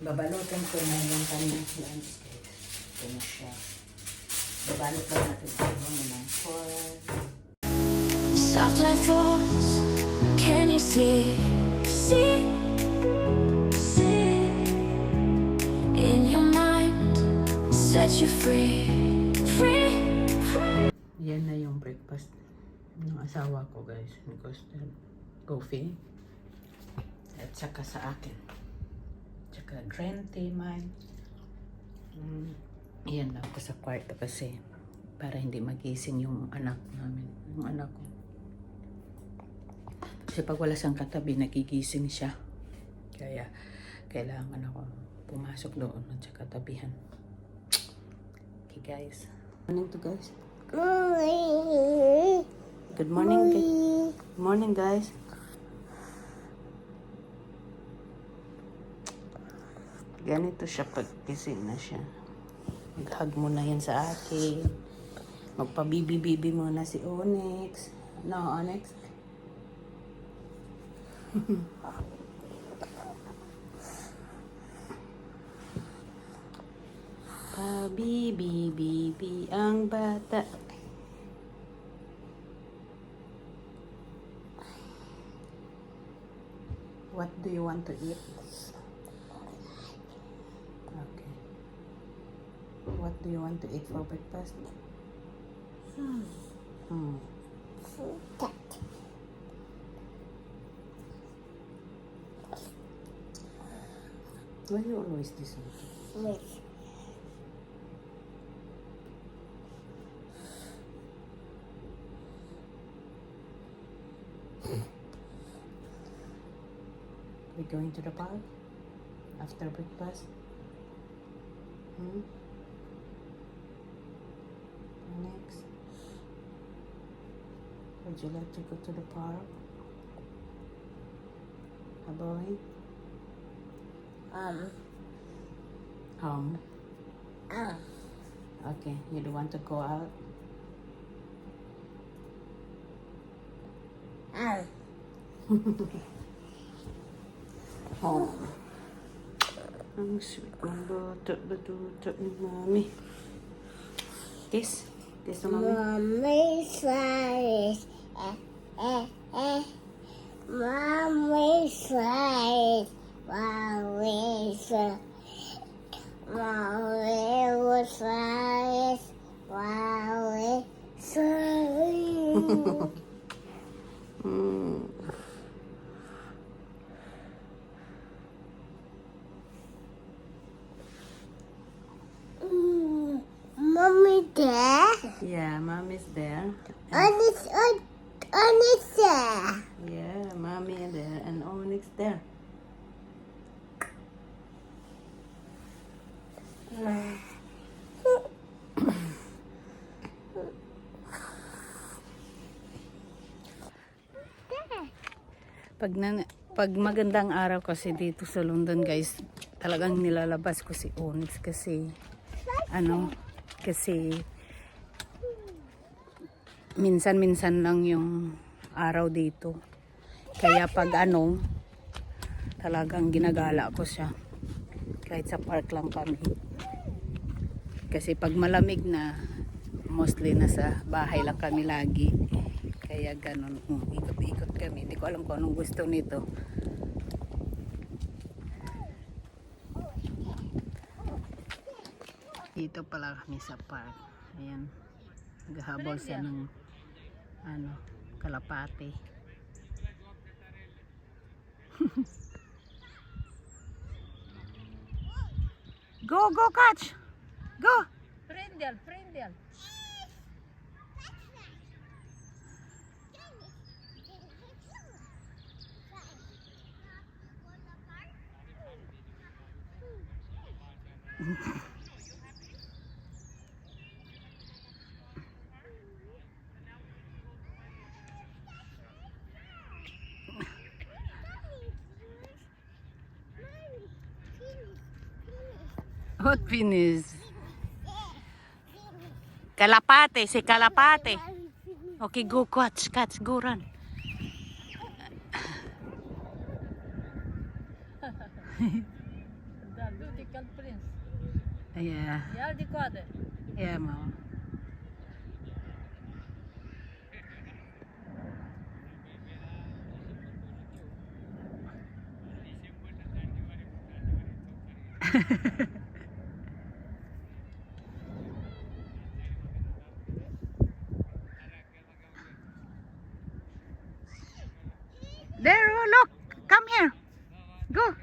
Babalutan ko na yung lunch guys. Ito na siya. Babalot lang natin muna ng corn. Soft like yours, can you see? See, see in your mind, set you free, free. Yan na yung breakfast ng asawa ko guys. Because coffee. At saka sa akin. Tsaka green tea man. Mm, yan lang ko sa kwarto kasi para hindi magising yung anak namin. Yung anak ko. Kasi pag wala siyang katabi, nagigising siya. Kaya kailangan ako pumasok doon at saka tabihan. Okay guys. Morning to guys. Good morning. gu- Good morning, guys. Ganito siya pag gising na siya. Mag-hug mo na yan sa akin. Magpabibi-bibi mo na si Onyx. No, Onyx? Pabibi-bibi ang bata. What do you want to eat? What do you want to eat for breakfast? Hmm. Hmm. Why you always this way? We going to the park after breakfast? Hmm? Would you like to go to the park? A boy? Um, Um. uh, Okay, you don't want to go out? uh, Oh. Ang sweet ng bata, batuta ni. Kiss. Kiss na mami. Mommy slides. Eh, eh, eh. Mommy slides. Mommy slides. Mommy slides. Mommy slides. Mm. Mm, Mommy there? Yeah, mommy's there. On this, on, on this there. Yeah, mommy there and Onyx there. Pag, na, pag magandang araw kasi dito sa London guys, talagang nilalabas ko si Onyx kasi ano, kasi minsan-minsan lang yung araw dito. Kaya pag ano, talagang ginagala ko siya. Kahit sa park lang kami. Kasi pag malamig na, mostly nasa bahay lang kami lagi. Kaya ganun, um, ikot-ikot kami. Hindi ko alam kung anong gusto nito. Dito pala kami sa park. Ayan. Naghahabol siya ng ano, kalapate. go, go, catch! Go! Prendel, prendel. What finish? Kalapate, si kalapate. Okay, go catch, catch, go run. Dal Aquele príncipe. Yeah. E ela de quadra. Yeah, mama. there, oh, look. Come here. Go.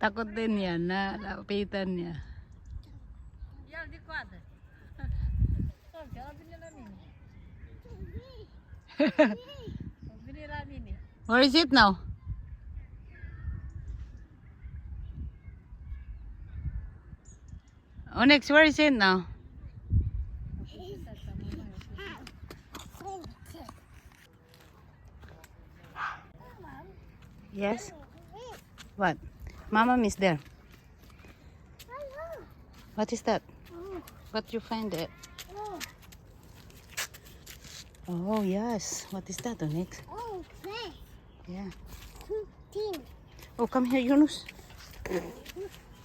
Takot din yan na lapitan niya. Mini. Vinha na mini. Where is it now? Onyx, where is it now? Yes? What? Mama is there. What is that? What you find it? Oh, yes. What is that, Onyx? Oh, play. Yeah. Team. Oh, come here, Yunus.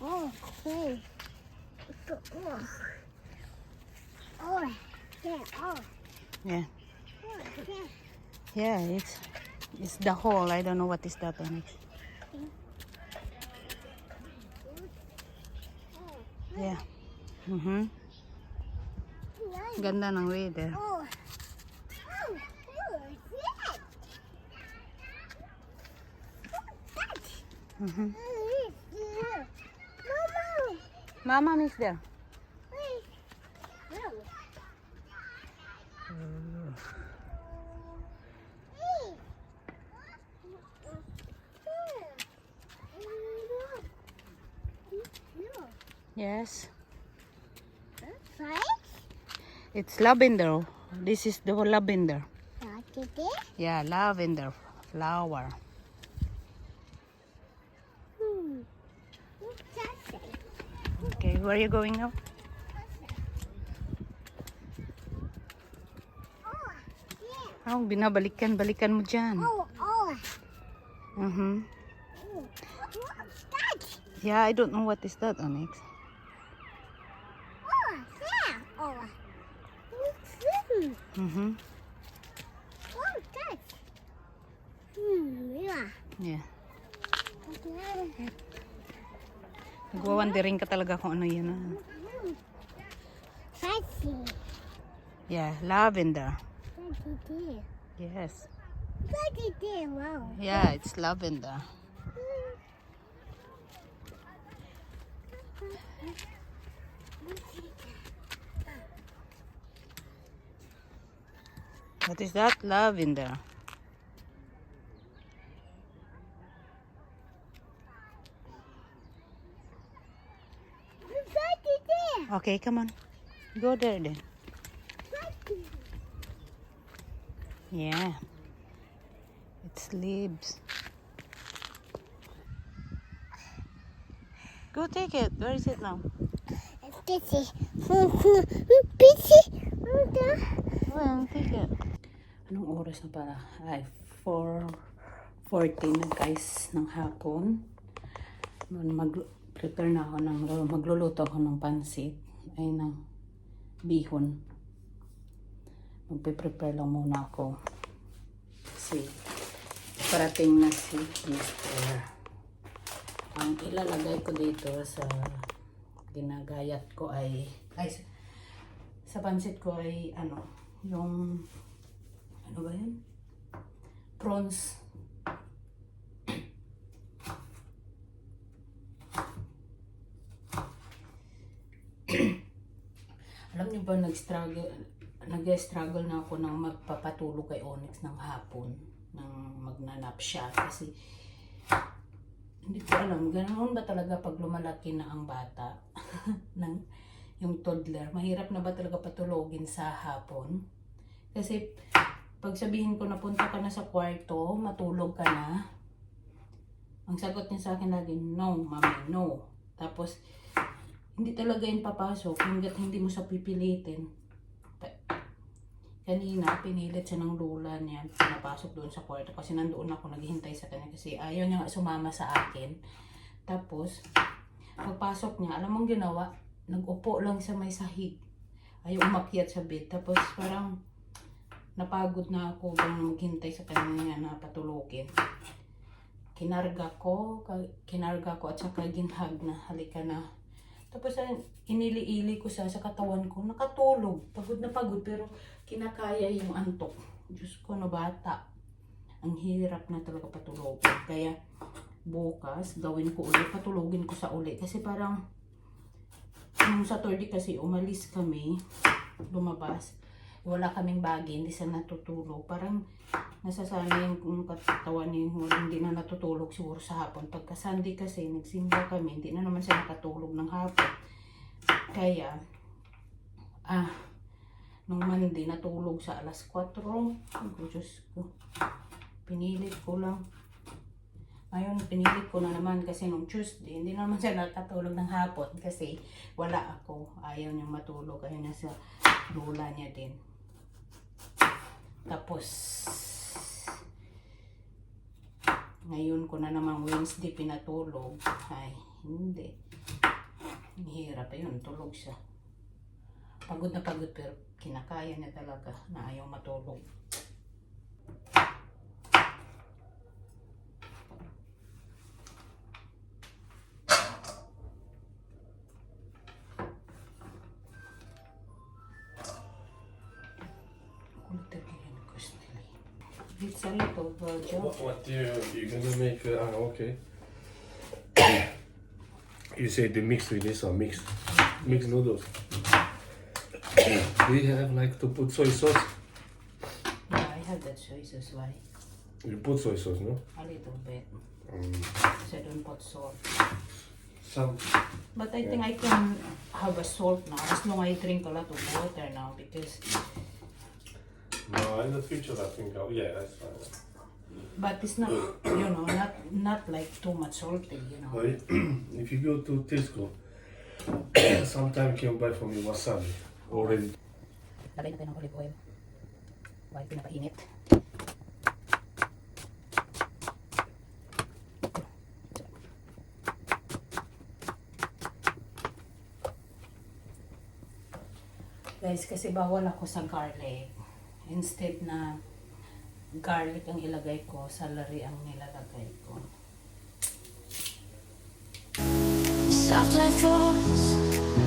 Oh. Oh. Oh, yeah, oh, Yeah. oh, yeah. Yeah, it's it's the hole. I don't know what is that, Onyx. Yeah. Mhm. Nice. Ganda ng weather. Mhm. Mama. Mama is there. Wait. No. Hey. No. Yes. Right? It's lavender. This is the lavender. Yeah, lavender flower. Hmm. Okay, where are you going now? Oh, yeah. Oh, binabalikan-balikan mo dyan. Oh, oh. Mhm. oh. What's that? Yeah, I don't know what is that, Onyx. Oh. Oh. This? Mhm. What's that? Hmm, yeah. Yeah. Nagwawandering ka talaga kung ano yan. ah. Fancy. Yeah, lavender. Fancy there. Yes. Fancy there, wow. Yeah, it's lavender. What is that? Lavender. Fancy there. Okay, come on. Go there then. Yeah. It's leaves. Go take it. Where is it now? It's busy. busy. Well, take it. Anong oras na para? Ay, 4.14 na guys ng hapon. Mag-prepare na ako ng, magluluto ako ng pansit. Ay, ng bihon. Magpe-prepare lang muna ako. Kasi, parating na si Mr. Ang ilalagay ko dito sa ginagayat ko ay, ay, sa pansit ko ay, ano, yung, ano ba yun? Prawns. Alam niyo ba, nag-struggle, nag-struggle na ako ng magpapatulog kay Onyx ng hapon nang magnanap siya kasi hindi ko alam, ganoon ba talaga pag lumalaki na ang bata ng yung toddler, mahirap na ba talaga patulogin sa hapon? Kasi pag sabihin ko na punta ka na sa kwarto, matulog ka na, Ang sagot niya sa akin lagi, no, mami, no. Tapos, hindi talaga yun papasok hanggat hindi mo siya pipilitin. Kanina, pinilit siya ng lula niya. Pinapasok doon sa kwarto kasi nandoon ako naghihintay sa kanya kasi ayaw niya nga sumama sa akin. Tapos, pagpasok niya, alam mong ginawa? Nag-upo lang sa may sahig. Ayaw umakyat sa bed. Tapos parang napagod na ako bang maghintay sa kanya na patulogin. Kinarga ko, kinarga ko at saka ginhag na halika na. Tapos inili-ili ko siya sa katawan ko, nakatulog. Pagod na pagod pero kinakaya yung antok. Diyos ko na bata. Ang hirap na talaga patulogin. Kaya bukas gawin ko ulit, patulogin ko sa uli. Kasi parang nung Saturday kasi umalis kami, lumabas. Wala kaming bagay, hindi siya natutulog. Parang nasasanay yung katawan niya, wala- hindi na natutulog siguro sa hapon. Pagka Sunday kasi, nagsimba kami, hindi na naman siya nakatulog ng hapon. Kaya, ah, nung Monday, natulog sa alas 4. Ay, ko, Diyos ko. Pinilit ko lang. Ngayon, pinilit ko na naman kasi nung Tuesday, hindi na naman siya nakatulog ng hapon kasi wala ako. Ayaw niyang matulog. Ayaw niya sa lula niya din. Tapos, ngayon ko na naman Wednesday pinatulog. Ay, hindi. Ang hirap. Ayun, tulog siya. Pagod na pagod pero kinakaya niya talaga na ayaw matulog. A lot of job. What, what do you you gonna make? Uh, ah, okay. you say the mix with this or mix mixed noodles. do you have like to put soy sauce? Yeah, I have that soy sauce. why You put soy sauce, no? a little bit. Um, So I don't put salt. some. But I think I can have a salt now as long I drink a lot of water now because No, in the future I think. I'll, yeah, that's fine. But it's not you know not not like too much salty you know. But if you go to Tesco, sometime can buy from you wasabi already. Lagay natin ng olive oil. While pinapainit. Guys, kasi bawal ako sa garlic. Instead na garlic ang ilagay ko, celery ang nilalagay ko. Soft like yours,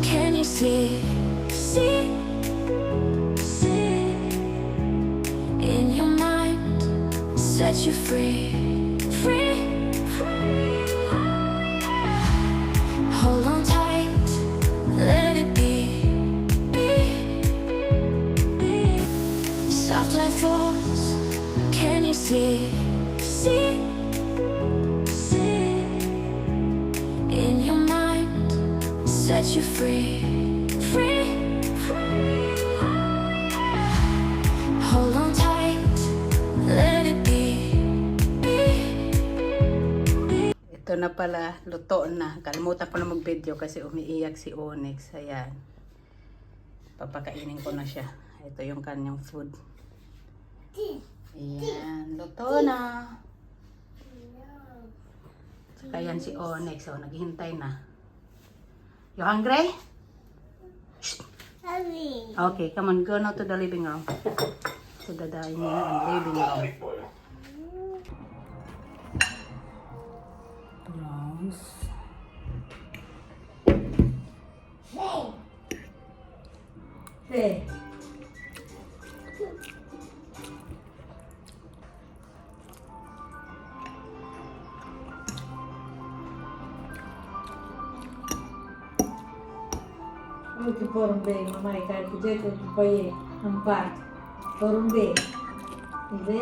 can you see? See, see in your mind, set you free, free. You free, free, free. Hold on tight, let it be, be. Ito na pala, luto na. Kalimutan ko na mag-video kasi umiiyak si Onyx. Ayan. Papakainin ko na siya. Ito yung kanyang food. Ayan, luto na. Saka yan si Onyx. Oh, naghihintay na. You hungry? Hurry. Okay, come on. Go now to the living room. To the dining and living room. Prawns. Hey. Uite கொரும்பு எங்கள் அம்மா காய் புதிய கொரும்பு போய் நம்ம பார்த்து கொரும்பு இது